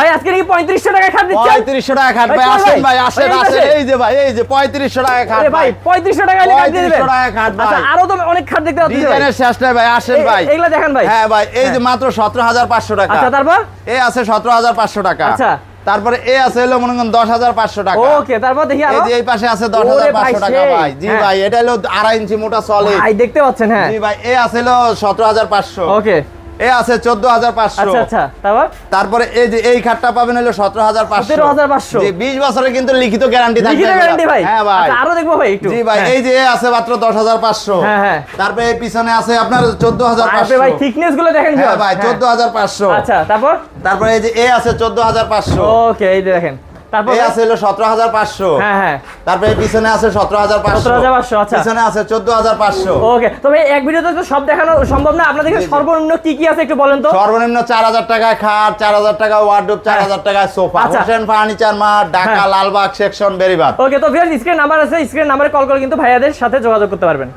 ভাই আজকে নাকি পঁয়ত্রিশশো টাকা খাট দিচ্ছেন? টাকা খাট ভাই, ভাই আসেন ভাই। ভাই আসেন আসেন এই যে ভাই এই যে পঁয়ত্রিশশো টাকা খাট ভাই পঁয়ত্রিশশো টাকা হলে খাট দিয়ে দিবেন। 3500 টাকা খাট ভাই। আচ্ছা আরও তো অনেক খাট দেখতে পাচ্ছি ডিজাইনের শেষ নাই ভাই আসেন ভাই। এইগুলা দেখান ভাই। হ্যাঁ ভাই এই যে মাত্র সতেরো হাজার পাঁচশো টাকা। আচ্ছা তারপর? এ আছে সতেরো হাজার পাঁচশো টাকা। আচ্ছা। তারপরে এ আছে হলো মনে করেন দশ হাজার পাঁচশো টাকা। ওকে তারপর দেখি এই যে এই পাশে আছে দশ হাজার পাঁচশো টাকা ভাই। জি হ্যাঁ। ভাই এটা হলো আড়াই ইঞ্চি মোটা সলিড ভাই দেখতে পাচ্ছেন হ্যাঁ। জি ভাই এ আছে হলো সতেরো হাজার পাঁচশো। ওকে। এ আছে চোদ্দ হাজার পাঁচশো। আচ্ছা আচ্ছা তারপর? এই যে এই খাটটা পাবেন হলো সতেরো হাজার পাঁচশো। 17,500 জি বিশ বছরের কিন্তু লিখিত গ্যারান্টি থাকবে হ্যাঁ ভাই। আচ্ছা, আরও দেখব ভাই একটু। জি ভাই হ্যাঁ। এই যে আছে মাত্র দশ হাজার পাঁচশো। হ্যাঁ, হ্যাঁ। তারপরে এই পিছনে আছে আপনার চোদ্দ হাজার পাঁচশো। ভাই থিকনেসগুলো দেখেন হ্যাঁ ভাই চোদ্দ হাজার পাঁচশো। আচ্ছা তারপর? তারপরে এই যে এ আছে চোদ্দ হাজার পাঁচশো। ওকে এই দেখেন। তারপর আছে হলো সতেরো হাজার পাঁচশো। হ্যাঁ হ্যাঁ। তারপরে পিছনে আছে সতেরো হাজার পাঁচশো। 17,500 আচ্ছা। পিছনে আছে চোদ্দ হাজার পাঁচশো। ওকে তবে এক ভিডিওতে তো সব দেখানো সম্ভব না। আপনাদেরকে। সর্বনিম্ন কি কি আছে একটু বলেন তো? সর্বনিম্ন চার হাজার টাকায় খাট চার হাজার টাকা ওয়ার্ডরোব চার হাজার টাকায় সোফা আচ্ছা। হোসেন ফার্নিচার মার্ট ঢাকা হ্যাঁ। লালবাগ সেকশন বেরিবাদ ওকে তো ভিউয়ার্স স্ক্রিন নাম্বার আছে। স্ক্রিন নাম্বারে কল করে কিন্তু ভাইয়াদের সাথে যোগাযোগ করতে পারবেন।